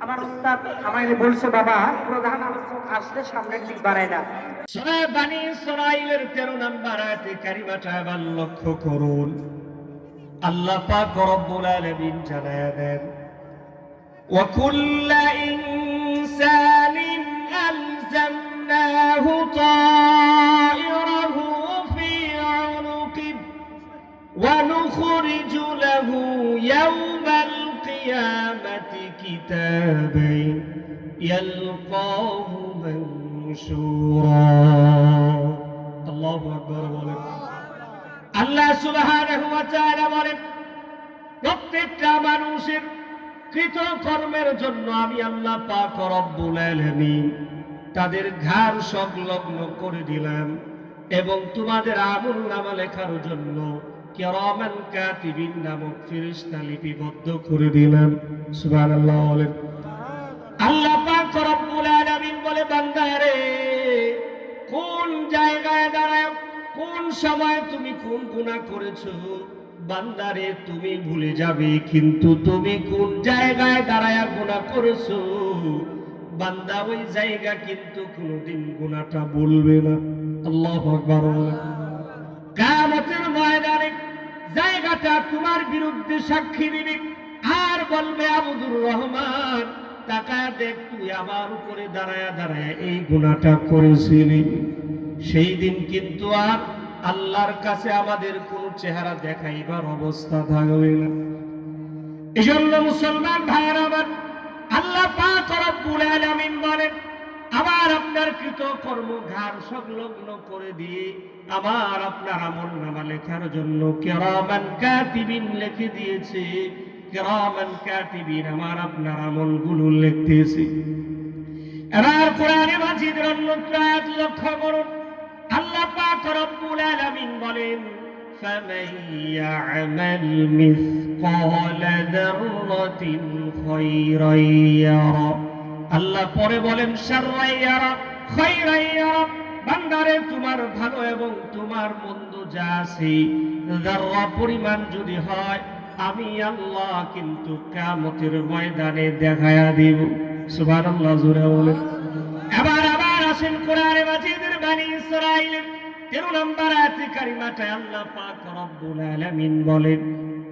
আমার উস্তাদ বলছে বাবা প্রধান আসলে সামনের দিক বাড়ায় না। লক্ষ্য করুন। আল্লাহ القيامة كتابا يلقاه منشورا الله أكبر বলেন আল্লাহ সুবহানাহু ওয়া তাআলা বলেন প্রত্যেকটা মানুষের কৃত কর্মের জন্য আমি আল্লাহ পাক রব্বুল আলামিন তাদের ঘাড় সংলগ্ন করে দিলাম এবং তোমাদের আমল নামা লেখার জন্য কেরামান কাতিবিন নামক ফেরেশতা লিপিবদ্ধ করে দিলাম সুবহানাল্লাহ বলেন। আল্লাহ পাক রব্বুল আলামিন বলে বান্দারে কোন জায়গায় দাঁড়ায়, কোন সময় তুমি কোন গুনাহ করেছ? বান্দারে তুমি ভুলে যাবে, কিন্তু তুমি কোন জায়গায় দাঁড়ায় গুনাহ করেছ? বান্দা, ওই জায়গা কিন্তু কোনোদিন গুনাহটা বলবে না। আল্লাহু আকবার। কিয়ামতের তোমার বিরুদ্ধে সাক্ষী দিবে। আর বলবে, আবুদুর রহমান, টাকা দেখ তুই আমার উপরে দাঁড়ায়া দাঁড়ায় এই গুণাটা করেছিলি। সেই দিন কিন্তু আর আল্লাহর কাছে আমাদের কোন চেহারা দেখাইবার অবস্থা থাকবে না। এই জন্য মুসলমান ভাইয়ের আমার আল্লাহ পাক রব্বুল আলামিন বলেন আবার আপনার কৃত কর্ম ঘাড় সংলগ্ন করে দিয়ে আবার আপনার আমল নামা লেখার জন্য কেরামান কাতিবিন লিখে দিয়েছে কেরামান কাতিবিন আমার আপনার আমলগুলো লিখতেছে এবার কোরআনে মাজিদের অন্যত্র আয়াত লক্ষ্য করুন আল্লাহ পাক রব্বুল আলামিন বলেন فمن يعمل مثقال ذرة خيرا يره আল্লাহ পরে বলেন বান্দারে তোমার ভালো এবং তোমার মন্দ যা আছে পরিমাণ যদি হয়, আমি আল্লাহ কিন্তু কিয়ামতের ময়দানে দেখায়া দিব। সুবহানাল্লাহ, জোরে বলেন। এবার আবার আসেন কোরআনে মাজিদের বাণী ইসরাইলের। তেরো নম্বর আয়াতে কারিমাটায় আল্লাহ পাক রব্বুল আলামিন বলেন,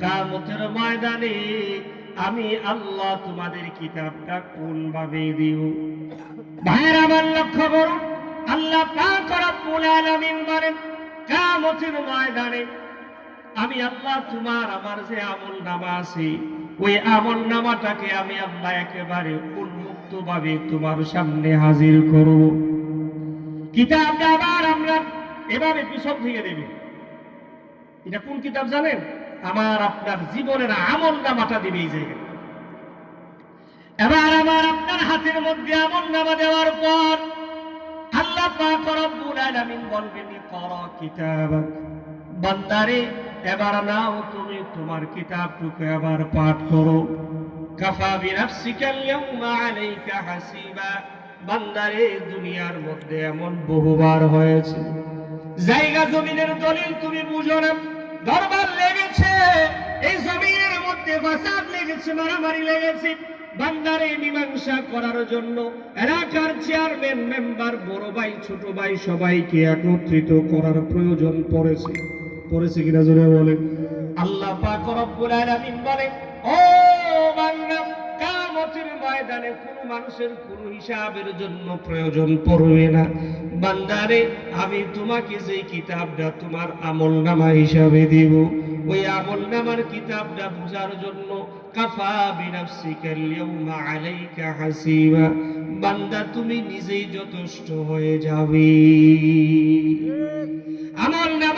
কিয়ামতের ময়দানে আমি আল্লাহ তোমাদের কিতাবটা কোন ভাবে দিও? ভাইয়ের আমার লক্ষ্য করুন। আল্লাহ পাক রব্বুল আলামিন বলেন, কিয়ামতের ময়দানে আমি আল্লাহ তোমার আমার যে আমল নামা আছে, ওই আমল নামাটাকে আমি আল্লাহ একেবারে উন্মুক্ত ভাবে তোমার সামনে হাজির করব। কিতাবটা আবার আমরা এভাবে পিছন থেকে দেবে। এটা কোন কিতাব জানেন? আমার আপনার জীবনের আমল নামাটা দিবে এই জায়গায় এবার আমার আপনার হাতের মধ্যে আমল নামা দেওয়ার পর আল্লাহ বলবেন কর বান্দারে, এবার নাও তুমি তোমার কিতাবটুকু এবার পাঠ করো। কাফা বান্দারে, দুনিয়ার মধ্যে এমন বহুবার হয়েছে। জায়গা জমিনের দলিল তুমি বুঝো না। দরবার লেগেছে। এই জমিনের মধ্যে ফাসাদ লেগেছে, মারামারি লেগেছে। বান্দারে মীমাংসা করার জন্য এলাকার চেয়ারম্যান, মেম্বার, বড় ভাই, ছোট ভাই সবাইকে একত্রিত করার প্রয়োজন পড়েছে। পড়েছে কিনা জোরে বলে আল্লাহ পাক রব্বুল আলামিন বলে ও বান্দা কিয়ামতের ময়দানে কোনো মানুষের কোনো হিসাবের জন্য প্রয়োজন পড়বে না। বান্দারে আমি তোমাকে যে কিতাবটা তোমার আমল নামা হিসাবে দিব ওই আমল নামার কিতাবটা বোঝার জন্য কাফা বিনাফসিকা আল-ইয়াউমা আলাইকা হাসিবা। বান্দা তুমি নিজেই যথেষ্ট হয়ে যাবে। আমল নামা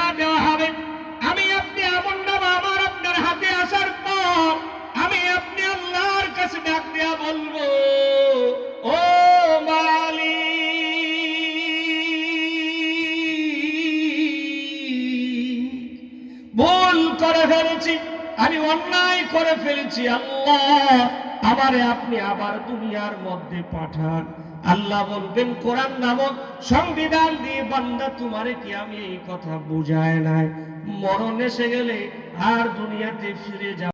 করে ফেলেছি, আমি অন্যায় করে ফেলেছি, আল্লাহ আমারে আপনি আবার দুনিয়ার মধ্যে পাঠান। আল্লাহ বলবেন, কোরআন নামক সংবিধান দিয়ে বান্দা, তোমারে কি আমি এই কথা বুঝায় নাই? মরণ এসে গেলে আর দুনিয়াতে ফিরে যাব